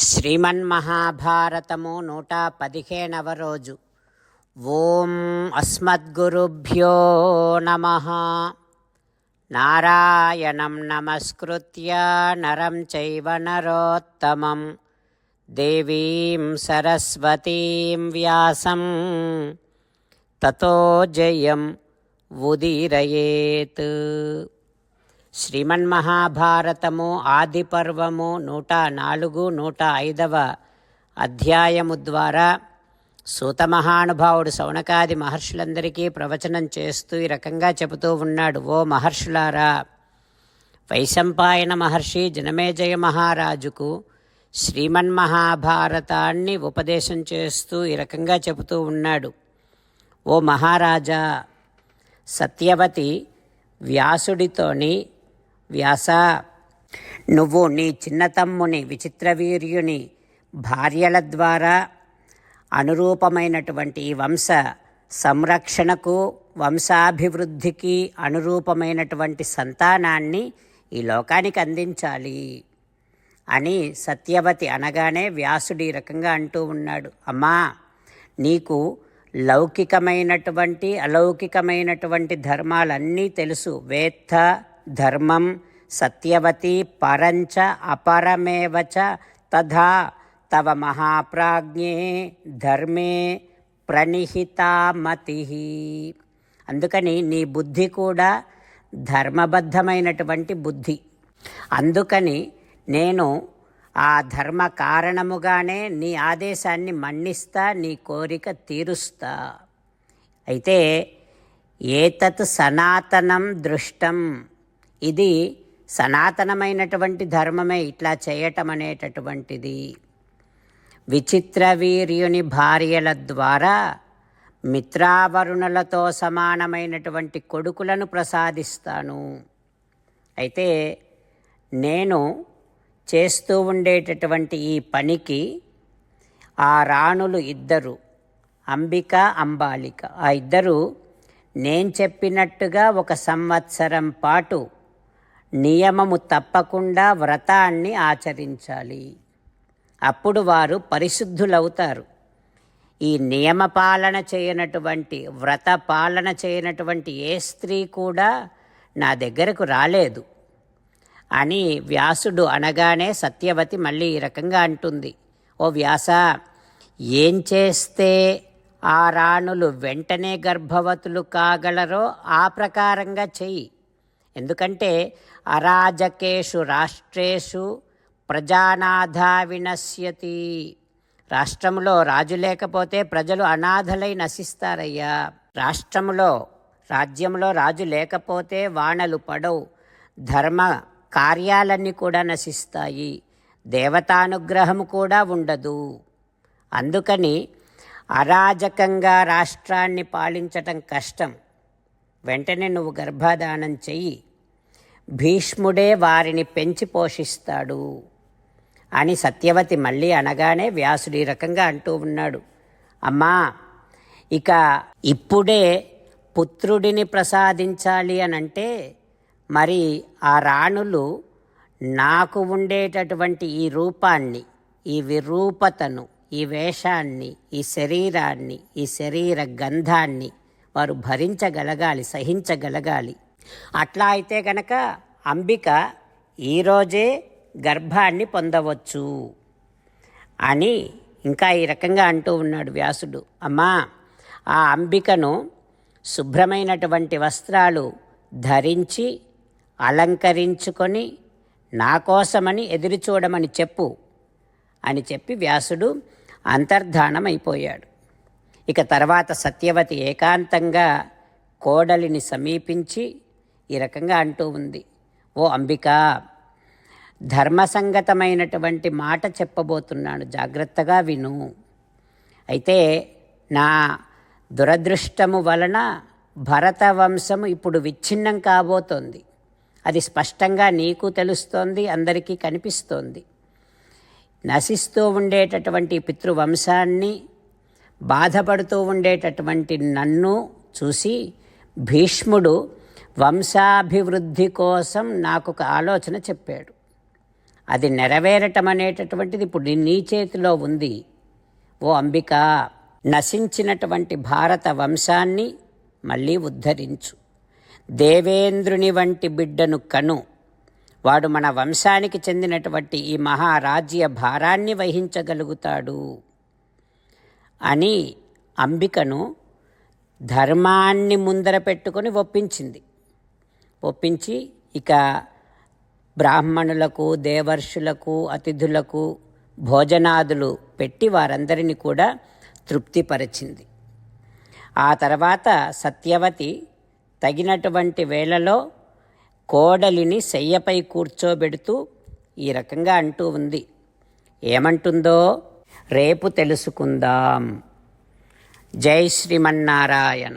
శ్రీమన్మహాభారతము నూట పదిహేనవ రోజు. ఓం అస్మద్గురుభ్యో నమ. నారాయణం నమస్కృత్య నరం చైవ నరోత్తమం. దేవీం సరస్వతీం వ్యాసం. తతో జయం ఉదీరయేత్. శ్రీమన్మహాభారతము ఆది పర్వము నూట నాలుగు నూట ఐదవ అధ్యాయము ద్వారా సూత మహానుభావుడు సౌనకాది మహర్షులందరికీ ప్రవచనం చేస్తూ ఈ రకంగా చెబుతూ ఉన్నాడు. ఓ మహర్షులారా వైశంపాయన మహర్షి జనమేజయ మహారాజుకు శ్రీమన్మహాభారతాన్ని ఉపదేశం చేస్తూ ఈ రకంగా చెబుతూ ఉన్నాడు. ఓ మహారాజా సత్యవతి వ్యాసుడితోని వ్యాస. నువ్వు నీ చిన్నతమ్ముని విచిత్రవీర్యుని భార్యల ద్వారా అనురూపమైనటువంటి ఈ వంశ సంరక్షణకు వంశాభివృద్ధికి అనురూపమైనటువంటి సంతానాన్ని ఈ లోకానికి అందించాలి అని సత్యవతి అనగానే వ్యాసుడు ఈ రకంగా అంటూ ఉన్నాడు. అమ్మా నీకు లౌకికమైనటువంటి అలౌకికమైనటువంటి ధర్మాలన్నీ తెలుసు. వేత్త ధర్మం సత్యవతి పరంచ అపరమేవచ తథా తవ మహాప్రాజ్ఞే ధర్మే ప్రణిహితామతి అందుకని నీ బుద్ధి కూడా ధర్మబద్ధమైనటువంటి బుద్ధి. అందుకని నేను ఆ ధర్మ కారణముగానే నీ ఆదేశాన్ని మన్నిస్తా నీ కోరిక తీరుస్తా. అయితే ఏతత్ సనాతనం దృష్టం ఇది సనాతనమైనటువంటి ధర్మమే ఇట్లా చేయటం అనేటటువంటిది. విచిత్ర వీర్యుని భార్యల ద్వారా మిత్రావరుణులతో సమానమైనటువంటి కొడుకులను ప్రసాదిస్తాను. అయితే నేను చేస్తూ ఉండేటటువంటి ఈ పనికి ఆ రాణులు ఇద్దరు అంబిక అంబాలిక. ఆ ఇద్దరు నేను చెప్పినట్టుగా ఒక సంవత్సరం పాటు నియమము తప్పకుండా వ్రతాన్ని ఆచరించాలి. అప్పుడు వారు పరిశుద్ధులవుతారు. ఈ నియమ పాలన చేయనటువంటి వ్రత పాలన చేయనటువంటి ఏ స్త్రీ కూడా నా దగ్గరకు రాలేదు అని వ్యాసుడు అనగానే సత్యవతి మళ్ళీ ఈ రకంగా అంటుంది. ఓ వ్యాస ఏం చేస్తే ఆ రాణులు వెంటనే గర్భవతులు కాగలరో ఆ ప్రకారంగా చెయ్యి. ఎందుకంటే అరాజకేషు రాష్ట్రేషు ప్రజానాథా వినశ్యతి రాష్ట్రంలో రాజు లేకపోతే ప్రజలు అనాథలై నశిస్తారయ్యా. రాష్ట్రంలో రాజ్యంలో రాజు లేకపోతే వానలు పడవు. ధర్మ కార్యాలన్నీ కూడా నశిస్తాయి. దేవతానుగ్రహం కూడా ఉండదు. అందుకని అరాజకంగా రాష్ట్రాన్ని పాలించటం కష్టం. వెంటనే నువ్వు గర్భధానం చెయ్యి. భీష్ముడే వారిని పెంచి పోషిస్తాడు అని సత్యవతి మళ్ళీ అనగానే వ్యాసుడు ఈ రకంగా అంటూ ఉన్నాడు. అమ్మా ఇక ఇప్పుడే పుత్రుడిని ప్రసాదించాలి అని అంటే మరి ఆ రాణులు నాకు ఉండేటటువంటి ఈ రూపాన్ని ఈ విరూపతను ఈ వేషాన్ని ఈ శరీరాన్ని ఈ శరీర గంధాన్ని వారు భరించగలగాలి సహించగలగాలి. అట్లా అయితే గనక అంబిక ఈరోజే గర్భాన్ని పొందవచ్చు అని ఇంకా ఈ రకంగా అంటూ ఉన్నాడు వ్యాసుడు. అమ్మా ఆ అంబికను శుభ్రమైనటువంటి వస్త్రాలు ధరించి అలంకరించుకొని నా కోసమని ఎదురు చూడమని చెప్పు అని చెప్పి వ్యాసుడు అంతర్ధానం అయిపోయాడు ఇక తర్వాత సత్యవతి ఏకాంతంగా కోడలిని సమీపించి ఈ రకంగా అంటూ ఉంది. ఓ అంబిక ధర్మసంగతమైనటువంటి మాట చెప్పబోతున్నాను జాగ్రత్తగా విను. అయితే నా దురదృష్టము వలన భరత వంశము ఇప్పుడు విచ్ఛిన్నం కాబోతోంది. అది స్పష్టంగా నీకు తెలుస్తోంది అందరికీ కనిపిస్తోంది. నశిస్తూ ఉండేటటువంటి పితృవంశాన్ని బాధపడుతూ ఉండేటటువంటి నన్ను చూసి భీష్ముడు వంశాభివృద్ధి కోసం నాకు ఒక ఆలోచన చెప్పాడు. అది నెరవేరటం అనేటటువంటిది ఇప్పుడు నీ చేతిలో ఉంది. ఓ అంబిక నశించినటువంటి భారత వంశాన్ని మళ్ళీ ఉద్ధరించు. దేవేంద్రుని వంటి బిడ్డను కను. వాడు మన వంశానికి చెందినటువంటి ఈ మహారాజ్య భారాన్ని వహించగలుగుతాడు అని అంబికను ధర్మాన్ని ముందర పెట్టుకొని ఒప్పించింది. ఒప్పించి ఇక బ్రాహ్మణులకు దేవర్షులకు అతిథులకు భోజనాదులు పెట్టి వారందరినీ కూడా తృప్తిపరిచింది. ఆ తర్వాత సత్యవతి తగినటువంటి వేళలో కోడలిని శయ్యపై కూర్చోబెడుతూ ఈ రకంగా అంటూ ఉంది. ఏమంటుందో రేపు తెలుసుకుందాం. జై శ్రీమన్నారాయణ.